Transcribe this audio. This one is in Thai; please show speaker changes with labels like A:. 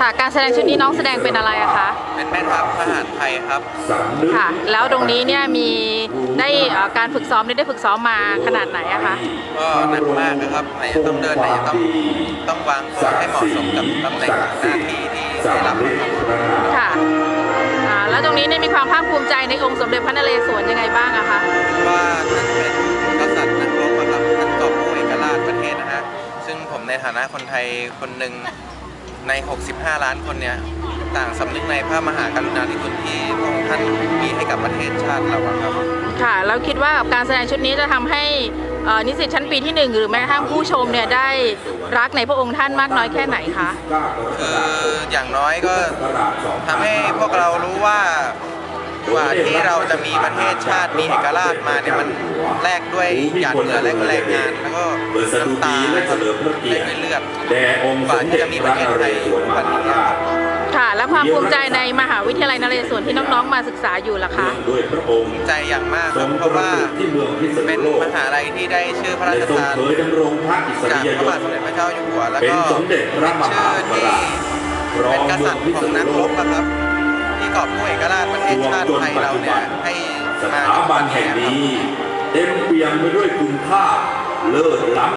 A: ค่ะ การแสดงชุดนี้น้องแสดงเป็นอะไรอะคะ
B: เป็นแม่ทัพทหารไทยครับ
A: ค่ะ แล้วตรงนี้เนี่ยมีได้เอ่อการฝึกซ้อมได้ได้ฝึกซ้อมมาขนาดไหนอะคะ
B: ก็หนักมากนะครับไหนจะต้องเดินไหนจะต้องต้องวางตัวให้เหมาะสมกับตำแหน่งหน้าที่ที่ได้รับนะครับ
A: ค่ะอ่าแล้วตรงนี้เนี่ยมีความภาคภูมิใจในองค์สมเด็จพระนเรศวรยังไงบ้างอะคะ
B: ว่าท่านเป็นกษัตริย์นักรบอะครับท่านกอบกู้เอกราชประเทศนะฮะซึ่งผมในฐานะคนไทยคนหนึ่ง ใน 65 ล้านคนเนี่ยต่างสำนึกในพระมหากรุณาธิคุณที่พระองค์ท่านมีให้กับประเทศชาติเราอะครับ
A: ค่ะ แล้วคิดว่าการแสดงชุดนี้จะทำให้เอ่อนิสิตชั้นปีที่หนึ่งหรือแม้กระทั่งผู้ชมเนี่ยได้รักในพระองค์ท่านมากน้อยแค่ไหนคะ
B: คืออย่างน้อยก็ทำให้พวกเรารู้ว่า กว่าที่เราจะมีประเทศชาติมีเอกราชมาเนี่ยมันแลกด้วยหยาดเหงื่อและแรงงานแล้วก็น้ำตา
C: และเฉลิมพระเกียรติ
B: แลกด้วยเลือด
C: แด่องค์
B: ก
C: ส
B: ว่ามที่
C: เด็จะ
B: มี
C: พ
B: ประเทศ
C: น
B: ไท
C: เร
B: ย
C: ศวร
B: วันนี้ครับ
A: ค่ะ และความภูมิใจในมหาวิทยาลัยนเรศวรที่น้องๆมาศึกษาอยู่ล่ะคะ
C: ด้วยพระองค์
B: ใจอย่างมากค
C: รั
B: บเพ
C: ราะ
B: ว่า
C: ที่เมืองพิษ
B: เป็นมหาลัยที่ได้ชื่อพระราช
C: ทา
B: น
C: เผยดำรงพระอิส
B: จากพระบาทสมเด็จพระเจ้าอยู่หัวแล้วก็
C: เป็
B: นชื่อที่เป็นกษัตริย์ของนักรบอะครับ กอกู้เอกราชประเทศชาติไทยเราเนี่ยให้
C: สถาบันแห่งนี้ เต็มเปี่ยมไปด้วยคุณค่าเลิศล้ำ